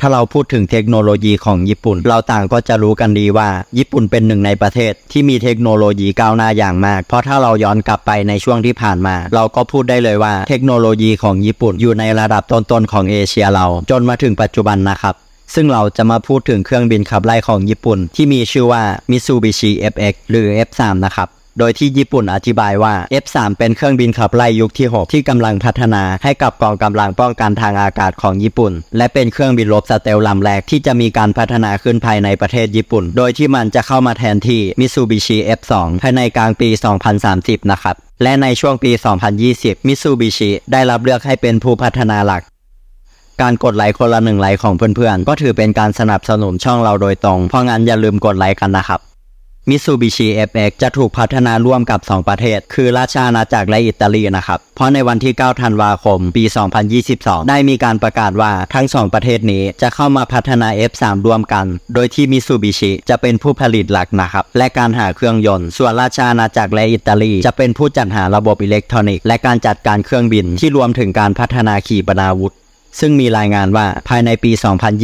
ถ้าเราพูดถึงเทคโนโลยีของญี่ปุ่น เราต่างก็จะรู้กันดีว่า ญี่ปุ่นเป็นหนึ่งในประเทศที่มีเทคโนโลยีก้าวหน้าอย่างมาก เพราะถ้าเราย้อนกลับไปในช่วงที่ผ่านมา เราก็พูดได้เลยว่า เทคโนโลยีของญี่ปุ่นอยู่ในระดับต้นๆของเอเชียเรา จนมาถึงปัจจุบันนะครับซึ่งเราจะมาพูดถึงเครื่องบินขับไล่ของญี่ปุ่น ที่มีชื่อว่า Mitsubishi FX หรือ F3 นะครับ โดยที่ญี่ปุ่นอธิบายว่า F3 เป็นเครื่องบินขับไล่ยุคที่ 6 ที่กำลังพัฒนาให้กับกองกำลังป้องกันทางอากาศของญี่ปุ่น และเป็นเครื่องบินรบสเตลลำแรกที่จะมีการพัฒนาขึ้นภายในประเทศญี่ปุ่น โดยที่มันจะเข้ามาแทนที่ Mitsubishi F2 ภายในกลางปี 2030 นะครับ และในช่วงปี 2020 Mitsubishi ได้รับเลือกให้เป็นผู้พัฒนาหลักการกดไลค์คนละหนึ่งไลค์ของเพื่อนๆ ก็ถือเป็นการสนับสนุนช่องเราโดยตรง เพราะงั้นอย่าลืมกดไลค์กันนะครับ Mitsubishi FX จะถูกพัฒนาร่วมกับ 2 ประเทศ คือราชอาณาจักรและอิตาลีนะครับ เพราะในวันที่ 9 ธันวาคม ปี 2022 ได้มีการประกาศว่าทั้ง 2 ประเทศนี้จะเข้ามาพัฒนา F3 ร่วมกัน โดยที่ Mitsubishi จะเป็นผู้ผลิตหลักนะครับ และการหาเครื่องยนต์ ส่วนราชอาณาจักรและอิตาลี จะเป็นผู้จัดหาระบบอิเล็กทรอนิกส์และการจัดการเครื่องบินที่รวมถึงการพัฒนาขีปนาวุธ ซึ่งมีรายงานว่าภายในปี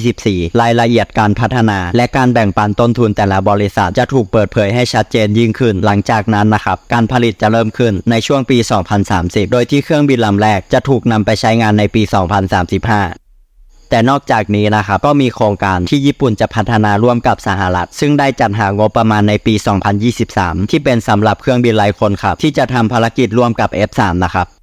2024 รายละเอียดการพัฒนาและการแบ่งปันต้นทุนแต่ละบริษัทจะถูกเปิดเผยให้ชัดเจนยิ่งขึ้น หลังจากนั้นนะครับ การผลิตจะเริ่มขึ้นในช่วงปี 2030 โดยที่เครื่องบินลำแรกจะถูกนำไปใช้งานในปี 2035แต่นอกจากนี้นะครับก็มีโครงการที่ญี่ปุ่นจะพัฒนาร่วมกับสหรัฐ ซึ่งได้จัดหางบประมาณในปี 2023 ที่เป็นสำหรับเครื่องบินไร้คนขับ ที่จะทำภารกิจร่วมกับ F3 นะครับ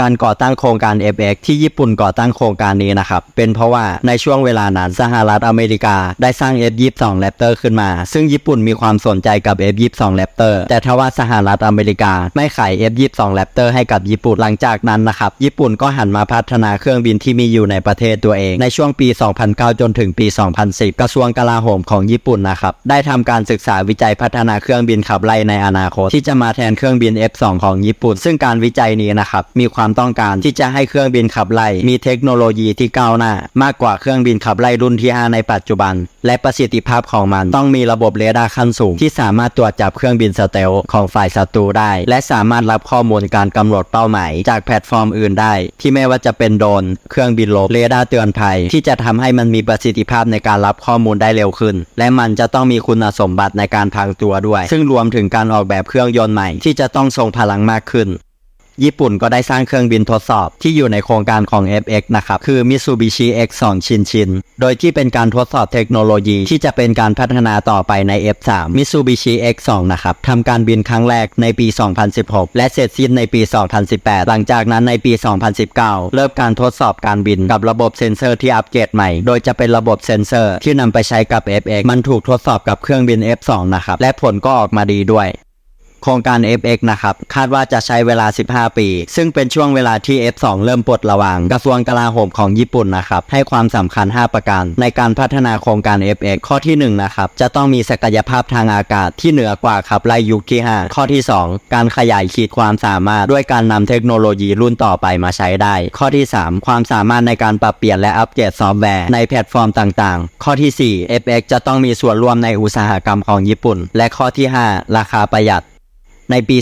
การก่อตั้งโครงการ FX ที่ญี่ปุ่นก่อตั้งโครงการนี้นะครับ เป็นเพราะว่าในช่วงเวลานั้นสหรัฐอเมริกาได้สร้าง F22 Raptor ขึ้นมา ซึ่งญี่ปุ่นมีความสนใจกับ F22 Raptor แต่ทว่าสหรัฐอเมริกาไม่ขาย F22 Raptor ให้กับญี่ปุ่นหลังจากนั้นนะครับ ญี่ปุ่นก็หันมาพัฒนาเครื่องบินที่มีอยู่ในประเทศตัวเอง ในช่วงปี 2009 จนถึงปี 2010 กระทรวงกลาโหมของญี่ปุ่นนะครับ ได้ทำการศึกษาวิจัยพัฒนาเครื่องบินขับไล่ในอนาคต ที่จะมาแทนเครื่องบิน F2 ของญี่ปุ่น ซึ่งการวิจัยนี้นะครับมีความต้องการที่จะให้เครื่องบินขับไล่ มีเทคโนโลยีที่ก้าวหน้า มากกว่าเครื่องบินขับไล่รุ่นที่ 5 ในปัจจุบัน และประสิทธิภาพของมันต้องมีระบบเรดาร์ขั้นสูง ที่สามารถตรวจจับเครื่องบินสเตลของฝ่ายศัตรูได้ และสามารถรับข้อมูลการกำหนดเป้าหมาย จากแพลตฟอร์มอื่นได้ ที่ไม่ว่าจะเป็นโดรนเครื่องบินลบเรดาร์เตือนภัย ที่จะทำให้มันมีประสิทธิภาพในการรับข้อมูลได้เร็วขึ้น และมันจะต้องมีคุณสมบัติในการพรางตัวด้วย ซึ่งรวมถึงการออกแบบเครื่องยนต์ใหม่ที่จะต้องทรงพลังมากขึ้น ญี่ปุ่นก็ได้สร้างเครื่องบินทดสอบที่อยู่ในโครงการของ FX นะครับ คือ Mitsubishi X2 ชินชิน โดยที่เป็นการทดสอบเทคโนโลยีที่จะเป็นการพัฒนาต่อไปใน F3 Mitsubishi X2 นะครับทำการบินครั้งแรกในปี 2016 และเสร็จสิ้นในปี 2018 หลังจากนั้นในปี 2019 เริ่มการทดสอบการบินกับระบบเซ็นเซอร์ที่อัปเกรดใหม่ โดยจะเป็นระบบเซ็นเซอร์ที่นำไปใช้กับ FX มันถูกทดสอบกับเครื่องบิน F2 นะครับ และผลก็ออกมาดีด้วย โครงการ FX นะครับ คาดว่าจะใช้เวลา 15 ปี ซึ่งเป็นช่วงเวลาที่ F2 เริ่มปลดระวางกระทรวงกลาโหมของญี่ปุ่นนะครับ ให้ความสำคัญ 5 ประการ ในการพัฒนาโครงการ FX ข้อที่ 1 นะครับ จะต้องมีศักยภาพทางอากาศที่เหนือกว่าขับไล่ยุคที่ 5 ข้อที่ 2 การขยายขีดความสามารถด้วยการนำเทคโนโลยีรุ่นต่อไปมาใช้ได้ ข้อที่ 3 ความสามารถในการปรับเปลี่ยนและอัปเกรดซอฟต์แวร์ในแพลตฟอร์มต่างๆ ข้อที่ 4 FX จะต้องมีส่วนร่วมในอุตสาหกรรมของญี่ปุ่น และข้อที่ 5 ราคาประหยัด ในปี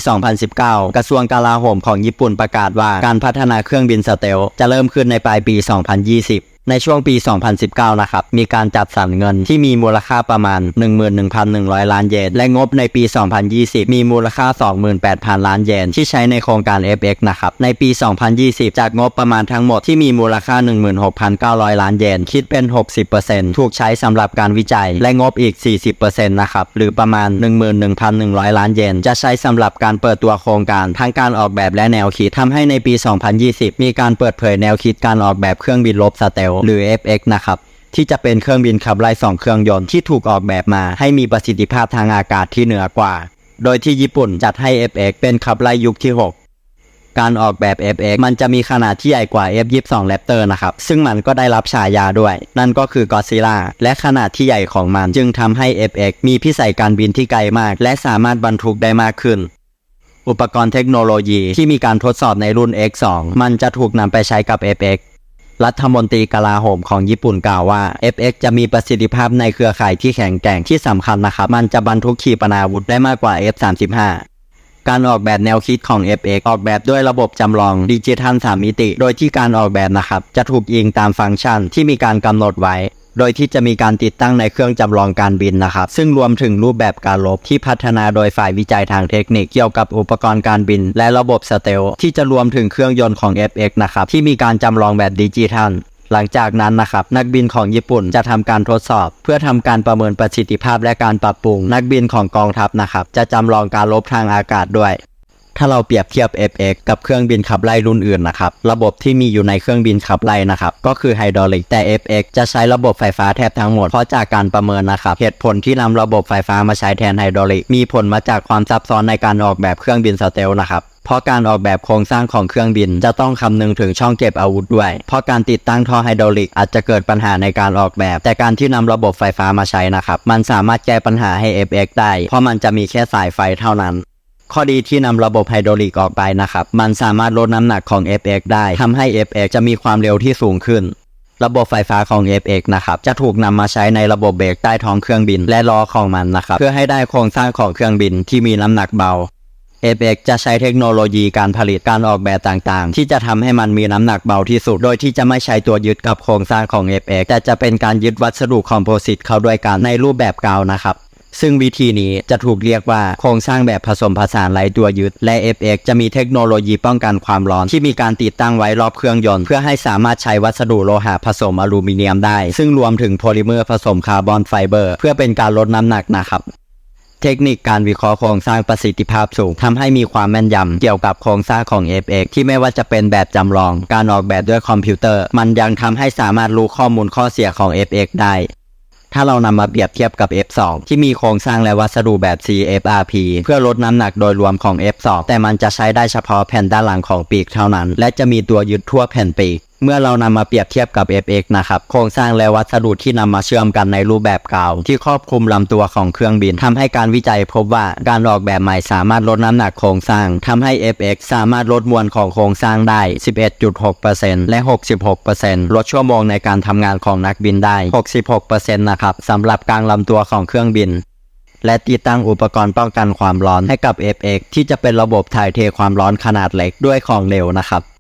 2019 กระทรวงกลาโหมของญี่ปุ่นประกาศว่าการพัฒนาเครื่องบินสเตลจะเริ่มขึ้นในปลายปี 2020 ในช่วงปี 2019 นะครับ มีการจัดสรรเงินที่มีมูลค่าประมาณ 11,100 ล้านเยน และงบในปี 2020 มีมูลค่า 28,000 ล้านเยน ที่ใช้ในโครงการ FX นะครับ ในปี 2020 จากงบประมาณทั้งหมดที่มีมูลค่า 16,900 ล้านเยน คิดเป็น 60%ถูกใช้สำหรับการวิจัย และงบอีก 40%นะครับ หรือประมาณ 11,100 ล้านเยน จะใช้สำหรับการเปิดตัวโครงการทั้งการออกแบบและแนวคิดทำให้ในปี 2020 มีการเปิดเผยแนวคิดการออกแบบเครื่องบินรบสเตลหรือ FX นะครับที่จะเป็นเครื่องบินขับไล่สองเครื่องยนต์ที่ถูกออกแบบมาให้มีประสิทธิภาพทางอากาศที่เหนือกว่า โดยที่ญี่ปุ่นจัดให้ FX เป็นขับไล่ยุคที่ 6 การออกแบบ FX มันจะมีขนาดที่ใหญ่กว่า F22 Raptor นะครับ ซึ่งมันก็ได้รับฉายาด้วย นั่นก็คือ Godzilla และขนาดที่ใหญ่ของมันจึงทำให้ FX มีพิสัยการบินที่ไกลมาก และสามารถบรรทุกได้มากขึ้นอุปกรณ์เทคโนโลยีที่มีการทดสอบในรุ่น X2 มันจะถูกนำไปใช้กับ FX รัฐมนตรีกลาโหมของญี่ปุ่นกล่าวว่า FX จะมีประสิทธิภาพในเครือข่ายที่แข็งแกร่งที่สำคัญนะครับ มันจะบรรทุกขีปนาวุธได้มากกว่า F35 การออกแบบแนวคิดของ FX ออกแบบด้วยระบบจำลองดิจิทัล3มิติ โดยที่การออกแบบนะครับ จะถูกยิงตามฟังก์ชันที่มีการกำหนดไว้ โดยที่จะมีการติดตั้งในเครื่องจำลองการบินนะครับ ซึ่งรวมถึงรูปแบบการลบที่พัฒนาโดยฝ่ายวิจัยทางเทคนิคเกี่ยวกับอุปกรณ์การบิน และระบบสเตลที่จะรวมถึงเครื่องยนต์ของ FX นะครับที่มีการจำลองแบบดิจิทัลหลังจากนั้นนะครับนักบินของญี่ปุ่นจะทำการทดสอบ เพื่อทำการประเมินประสิทธิภาพและการปรับปรุง นักบินของกองทัพนะครับจะจำลองการลบทางอากาศด้วย ถ้าเราเปรียบเทียบ FX กับเครื่องบินขับไล่รุ่นอื่นนะครับ ระบบที่มีอยู่ในเครื่องบินขับไล่นะครับ ก็คือไฮดรอลิก แต่ FX จะใช้ระบบไฟฟ้าแทบทั้งหมด เพราะจากการประเมินนะครับ เหตุผลที่นำระบบไฟฟ้ามาใช้แทนไฮดรอลิก มีผลมาจากความซับซ้อนในการออกแบบเครื่องบินสเตลนะครับเพราะการออกแบบโครงสร้างของเครื่องบินจะต้องคำนึงถึงช่องเก็บอาวุธด้วย เพราะการติดตั้งท่อไฮดรอลิกอาจจะเกิดปัญหาในการออกแบบ แต่การที่นำระบบไฟฟ้ามาใช้นะครับ มันสามารถแก้ปัญหาให้ FX ได้ เพราะมันจะมีแค่สายไฟเท่านั้น ข้อดีที่นำระบบไฮดรอลิกออกไปนะครับ มันสามารถลดน้ำหนักของ FX ได้ทำให้ FX จะมีความเร็วที่สูงขึ้น ระบบไฟฟ้าของ FX นะครับจะถูกนำมาใช้ในระบบเบรกใต้ท้องเครื่องบินและล้อของมันนะครับเพื่อให้ได้โครงสร้างของเครื่องบินที่มีน้ำหนักเบา FX จะใช้เทคโนโลยีการผลิตการออกแบบต่างๆ ที่จะทำให้มันมีน้ำหนักเบาที่สุด โดยที่จะไม่ใช้ตัวยึดกับโครงสร้างของ FX แต่จะเป็นการยึดวัสดุคอมโพสิตเข้าด้วยกันในรูปแบบกาวนะครับ ซึ่งวิธีนี้จะถูกเรียกว่าโครงสร้างแบบผสมผสานไร้ตัวยึด และ FX จะมีเทคโนโลยีป้องกันความร้อน ที่มีการติดตั้งไว้รอบเครื่องยนต์ เพื่อให้สามารถใช้วัสดุโลหะผสมอลูมิเนียมได้ ซึ่งรวมถึงโพลิเมอร์ผสมคาร์บอนไฟเบอร์ เพื่อเป็นการลดน้ำหนักนะครับเทคนิคการวิเคราะห์โครงสร้างประสิทธิภาพสูงทำให้มีความแม่นยำเกี่ยวกับโครงสร้างของ FX ที่ไม่ว่าจะเป็นแบบจำลอง การออกแบบด้วยคอมพิวเตอร์ มันยังทำให้สามารถรู้ข้อมูลข้อเสียของ FX ได้ ถ้าเรานำมาเปรียบเทียบกับ F2 ที่มีโครงสร้างและวัสดุแบบ CFRP เพื่อลดน้ำหนักโดยรวมของ F2 แต่มันจะใช้ได้เฉพาะแผ่นด้านหลังของปีกเท่านั้น และจะมีตัวยึดทั่วแผ่นปีกเมื่อเรานำมาเปรียบเทียบกับ FX นะครับ โครงสร้างและวัสดุที่นำมาเชื่อมกันในรูปแบบเก่า ที่ครอบคลุมลำตัวของเครื่องบินทำให้การวิจัยพบว่าการออกแบบใหม่สามารถลดน้ำหนักโครงสร้างทำให้ FX สามารถลดมวลของโครงสร้างได้ 11.6%และ 66%ลดชั่วโมงในการทำงานของนักบินได้ 66%นะครับสำหรับกลางลำตัวของเครื่องบินและติดตั้งอุปกรณ์ป้องกันความร้อนให้กับ FX ที่จะเป็นระบบถ่ายเทความร้อนขนาดเล็กด้วยของเหลวนะครับ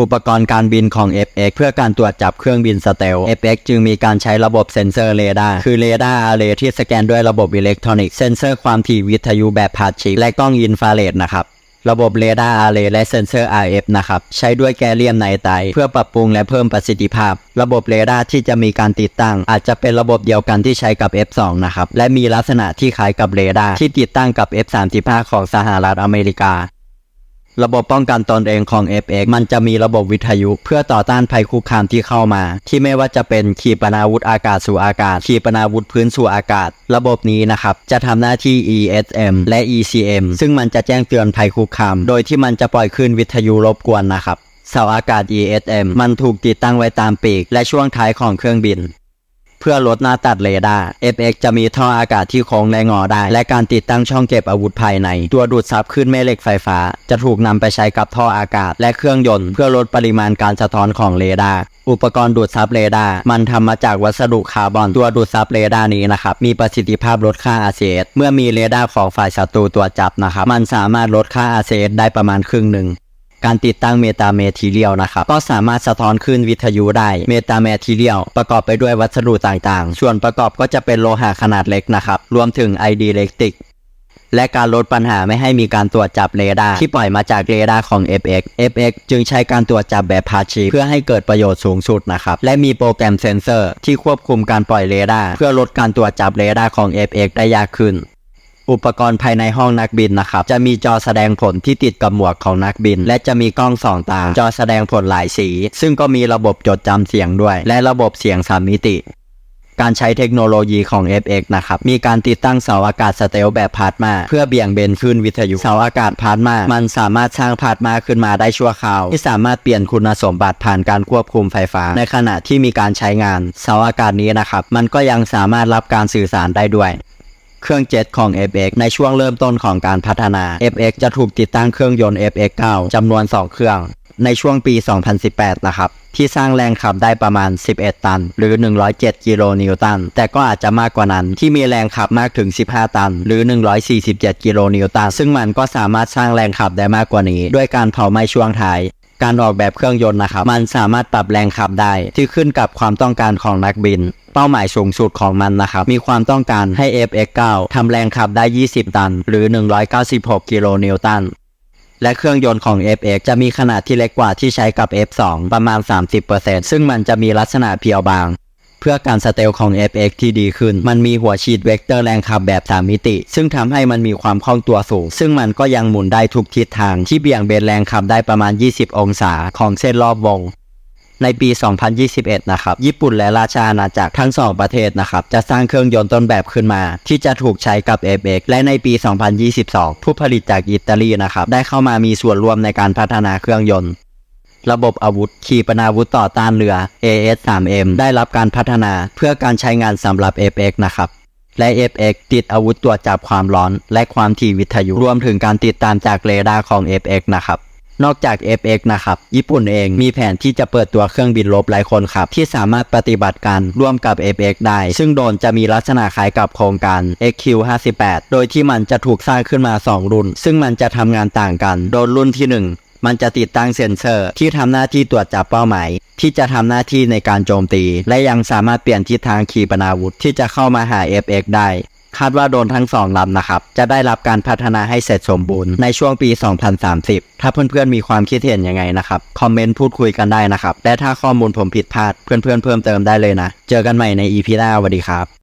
อุปกรณ์การบินของ FX เพื่อการตรวจจับเครื่องบินสเตล FX จึงมีการใช้ระบบเซ็นเซอร์เรดาร์คือเรดาร์อาร์เรที่สแกนด้วยระบบอิเล็กทรอนิกส์เซ็นเซอร์ความถี่วิทยุแบบพาชิกและกล้องอินฟราเรดนะครับระบบเรดาร์อาร์เรและเซ็นเซอร์ RF นะครับ ใช้ด้วยแกเลียมไนไตร์เพื่อปรับปรุงและเพิ่มประสิทธิภาพ ระบบเรดาร์ที่จะมีการติดตั้ง อาจจะเป็นระบบเดียวกันที่ใช้กับ F2 นะครับ และมีลักษณะที่คล้ายกับเรดาร์ที่ติดตั้งกับ F35 ของสหรัฐอเมริกา ระบบป้องกันตนเองของ FX มันจะมีระบบวิทยุ เพื่อต่อต้านภัยคุกคามที่เข้ามา ที่ไม่ว่าจะเป็นขีปนาวุธอากาศสู่อากาศ ขีปนาวุธพื้นสู่อากาศ ระบบนี้นะครับ จะทำหน้าที่ ESM และ ECM ซึ่งมันจะแจ้งเตือนภัยคุกคาม โดยที่มันจะปล่อยคลื่นวิทยุรบกวนนะครับเสาอากาศ ESM มันถูกติดตั้งไว้ตามปีก และช่วงท้ายของเครื่องบิน เพื่อลดหน้าตัดเรดาร์ FX จะมีท่ออากาศที่โค้งและงอได้ และการติดตั้งช่องเก็บอาวุธภายใน ตัวดูดซับขึ้นแม่เหล็กไฟฟ้า จะถูกนำไปใช้กับท่ออากาศ และเครื่องยนต์เพื่อลดปริมาณการสะท้อนของเรดาร์อุปกรณ์ดูดซับเรดาร์มันทำมาจากวัสดุคาร์บอนตัวดูดซับเรดาร์นี้นะครับ มีประสิทธิภาพลดค่า RCS เมื่อมีเรดาร์ของฝ่ายศัตรูตัวจับนะครับ มันสามารถลดค่า RCS ได้ประมาณครึ่งหนึ่ง การติดตั้งเมตาเมทีเรียลนะครับ ก็สามารถสะท้อนคลื่นวิทยุได้เมตาเมทีเรียลประกอบไปด้วยวัสดุต่างๆ ส่วนประกอบก็จะเป็นโลหะขนาดเล็กนะครับ รวมถึงไอดีเล็กติกและการลดปัญหาไม่ให้มีการตรวจจับเรดาร์ที่ปล่อยมาจากเรดาร์ของ FX FX จึงใช้การตรวจจับแบบพาชีเพื่อให้เกิดประโยชน์สูงสุดนะครับ และมีโปรแกรมเซนเซอร์ที่ควบคุมการปล่อยเรดาร์เพื่อลดการตรวจจับเรดาร์ของ FX ได้ยากขึ้น อุปกรณ์ภายในห้องนักบินนะครับ จะมีจอแสดงผลที่ติดกับหมวกของนักบิน และจะมีกล้องสองตา จอแสดงผลหลายสี ซึ่งก็มีระบบจดจำเสียงด้วย และระบบเสียงสามมิติการใช้เทคโนโลยีของ FX นะครับ มีการติดตั้งเสาอากาศสเตลแบบพาร์ตมา เพื่อเบี่ยงเบนคลื่นวิทยุ เสาอากาศพาร์ตมา มันสามารถสร้างพาร์ตมาขึ้นมาได้ชั่วคราว ที่สามารถเปลี่ยนคุณสมบัติผ่านการควบคุมไฟฟ้า ในขณะที่มีการใช้งาน เสาอากาศนี้นะครับ มันก็ยังสามารถรับการสื่อสารได้ด้วย เครื่องเจ็ตของ FX ในช่วงเริ่มต้นของการพัฒนา FX จะถูกติดตั้งเครื่องยนต์ FX 9 จำนวน 2 เครื่อง ในช่วงปี 2018นะครับ ที่สร้างแรงขับได้ประมาณ 11 ตัน หรือ 107 กิโลนิวตัน แต่ก็อาจจะมากกว่านั้นที่มีแรงขับมากถึง 15 ตัน หรือ 147 กิโลนิวตัน ซึ่งมันก็สามารถสร้างแรงขับได้มากกว่านี้ ด้วยการเผาไหม้ช่วงท้าย การออกแบบเครื่องยนต์นะครับ มันสามารถปรับแรงขับได้ที่ขึ้นกับความต้องการของนักบิน เป้าหมายสูงสุดของมันนะครับ มีความต้องการให้ FX9 ทำแรงขับได้ 20 ตัน หรือ 196 กิโลนิวตัน และเครื่องยนต์ของ FX จะมีขนาดที่เล็กกว่าที่ใช้กับ F2 ประมาณ 30%ซึ่งมันจะมีลักษณะเพียวบาง เพื่อการสเตลของ FX ที่ดีขึ้น มันมีหัวฉีดเวกเตอร์แรงขับแบบ 3 มิติ ซึ่งทำให้มันมีความคล่องตัวสูง ซึ่งมันก็ยังหมุนได้ทุกทิศทางที่เบี่ยงเบนแรงขับได้ประมาณ 20 องศาของเส้นรอบวงในปี 2021 นะครับ ญี่ปุ่นและราชอาณาจักรทั้งสองประเทศนะครับ จะสร้างเครื่องยนต์ต้นแบบขึ้นมา ที่จะถูกใช้กับ FX และในปี 2022 ผู้ผลิตจากอิตาลีนะครับ ได้เข้ามามีส่วนร่วมในการพัฒนาเครื่องยนต์ ระบบอาวุธ ขีปนาวุธต่อต้านเรือ AS-3M ได้รับการพัฒนาเพื่อการใช้งานสำหรับ FX นะครับ และ FX ติดอาวุธตรวจจับความร้อน และความถี่วิทยุ รวมถึงการติดตามจากเรดาร์ของ FX นะครับ นอกจาก FX นะครับ ญี่ปุ่นเองมีแผนที่จะเปิดตัวเครื่องบินรบหลายคนครับ ที่สามารถปฏิบัติการร่วมกับ FX ได้ ซึ่งโดนจะมีลักษณะคล้ายกับโครงการ XQ58 โดยที่มันจะถูกสร้างขึ้นมา 2 รุ่น ซึ่งมันจะทำงานต่างกัน โดยรุ่นที่ 1 มันจะติดตั้งเซ็นเซอร์ที่ทำหน้าที่ตรวจจับเป้าหมาย ที่จะทำหน้าที่ในการโจมตี และยังสามารถเปลี่ยนทิศทางขีปนาวุธที่จะเข้ามาหา FX ได้ คาดว่าโดนทั้งสองลำนะครับ จะได้รับการพัฒนาให้เสร็จสมบูรณ์ในช่วงปี 2030 ถ้าเพื่อนๆมีความคิดเห็นยังไงนะครับ คอมเมนต์พูดคุยกันได้นะครับ และถ้าข้อมูลผมผิดพลาดเพื่อนๆเพิ่มเติมได้เลยนะ เจอกันใหม่ใน EP หน้าสวัสดีครับ